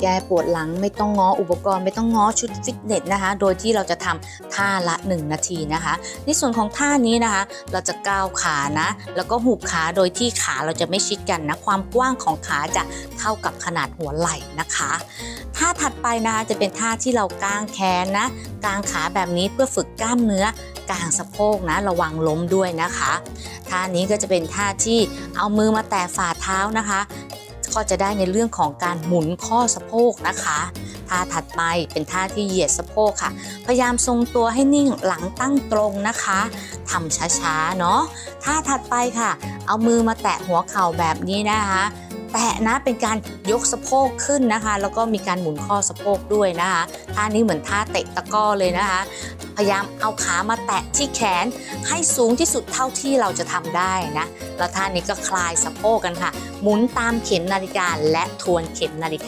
แก้ปวดหลังไม่ต้องง้ออุปกรณ์ไม่ต้องง้อชุดฟิตเนสนะคะ โดยที่เราจะทำท่าละ 1 นาทีนะคะ ในส่วนของท่านี้นะคะ เราจะก้าวขานะ แล้วก็หุบขาโดยที่ขาเราจะไม่ชิดกันนะ ความกว้างของขาจะเท่ากับขนาดหัวไหล่นะคะ ท่าถัดไปนะคะจะเป็นท่าที่เรากางแขนนะกางขาแบบนี้เพื่อฝึกกล้ามเนื้อกลางสะโพกนะระวังล้มด้วยนะคะท่านี้ก็จะเป็นท่าที่เอามือมาแตะฝ่าเท้านะคะ ก็จะได้ในเรื่องของการหมุนข้อสะโพกนะคะท่าถัดไปเป็นท่าที่เหยียดสะโพกค่ะ พยายามทรงตัวให้นิ่งหลังตั้งตรงนะคะทำช้าๆเนาะท่าถัดไปค่ะ เอามือมาแตะหัวเข่าแบบนี้นะคะ แตะนะเป็นการยกสะโพกขึ้นนะคะ แล้วก็มีการหมุนข้อสะโพกด้วยนะคะท่านี้เหมือนท่าเตะตะก้อเลยนะคะ พยายามเอาขามาแตะที่แขนให้สูงที่สุดเท่าที่เราจะทำได้นะแล้วท่านี้ก็คลายสะโพกกันค่ะ หมุนตามเข็มนาฬิกาและทวนเข็มนาฬิกา